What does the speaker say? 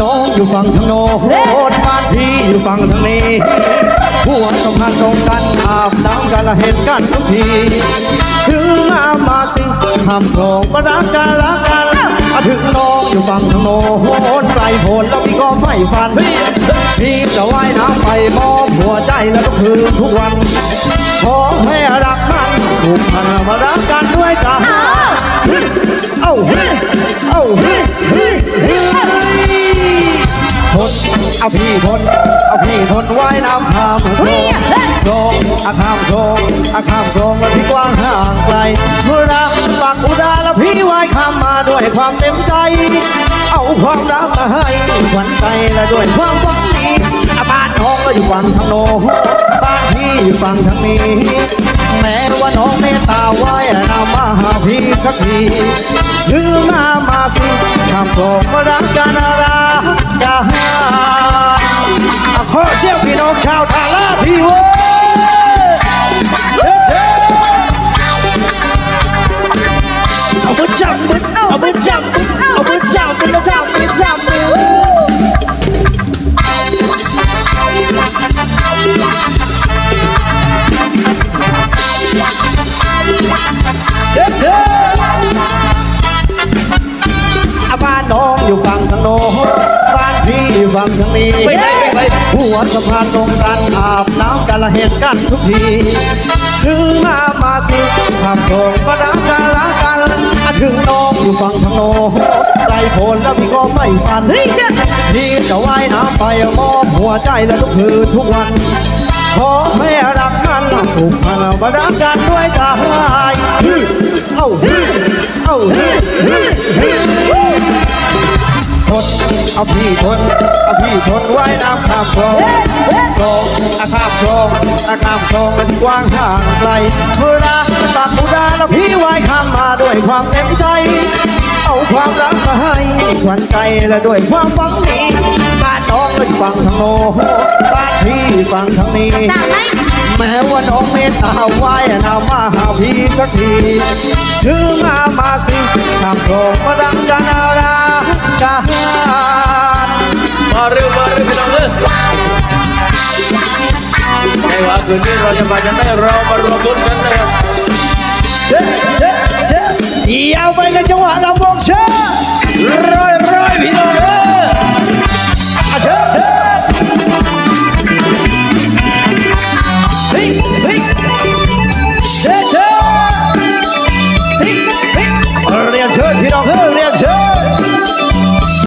น้องอยู่ฝั่งทางโน้นบ้านพี่อยู่ฝั่งทางนี้หัวสำคัญตรงกันอาบน้ำกันละเห็นกันทุกที ถึงมามาสิทำโครงมารักกันรักกันถึงน้องอยู่ฝั่งทางโน้นไกลโพนแล้วพี่ก็ไม่ฝันพี่จะว่ายน้ำไปมอบหัวใจแล้วทุกคืนทุกวัน ขอให้รักมันผูกพันมารักกันด้วยกันเอ้าเอ้า เอาพี่ทน เอาพี่ทนว่ายน้ำข้ามโขงโขงอาข้ามโขงอาข้ามโขงแล้วพี่กว้างห่างไกลเมื่อรักปักอุดาแล้วพี่ว่ายข้ามมาด้วยความเต็มใจ เอาความรักมาให้ขวัญใจและด้วยความหวังดีอาบ้านน้องก็อยู่ฝั่งทางโน้นบ้านพี่อยู่ฝั่งทางนี้ แม้ว่าน้องเมตตาไว้นามาหาพี่สักทีถือมามาสิทำโปรมารักกันรักกัน อเสี้ยงพี่น้องชาวทาราพี่เว้ยเฮ้เฮ้เอามือจับมือเอามือจับมือเอามือจับมือจับมือจับมือเฮ้เฮ้อาบ้านน้องอยู่ฝั่งทางโน้น บ้านพี่อยู่ฝั่งทางนี้ไปไหนไปไหนหัวสะพานตรงกันอาบน้ำกันละเห็นกันทุกทีถึงมามาสิทำโรงก็รักกันรักกันอะถึงน้องอยู่ฝั่งทางโน้นไกลโพ้นแล้วพี่ก็ไม่ฝันเฮ้ยเจ้าพี่จะว่ายน้ำไปมอบหัวใจและทุกคืนทุกวันขอให้รักกันผูกพันมารักกันด้วยกา นเอาพี่ทนเอาพี่ทนไว้น้ำข้ามคลองคลองอาข้ามคลองอาข้ามคลองมันกว้างห่างไกลเมื่อรักตักอุดาแล้วพี่ว่ายข้ามมาด้วยความเต็มใจ เอาความรักมาให้ขวัญใจและด้วยความหวังดีบ้านน้องเป็นฝั่งทางโน้บ้านพี่ฝั่งทางนี้แม้ว่าน้องเมตตาไว้นามาหาพี่สักทีถึงมามาสิทำโรงมาดังกันนารา กันมาเร็วมาเร็วพี่น้องเอ้ยไม่ว่าคืนนี้เราจะมาจะไม่เรามารวมบุญกันนะครับเจ๊เจ๊เจ๊ยาวไปเลยจังหวะลำวงเชิญ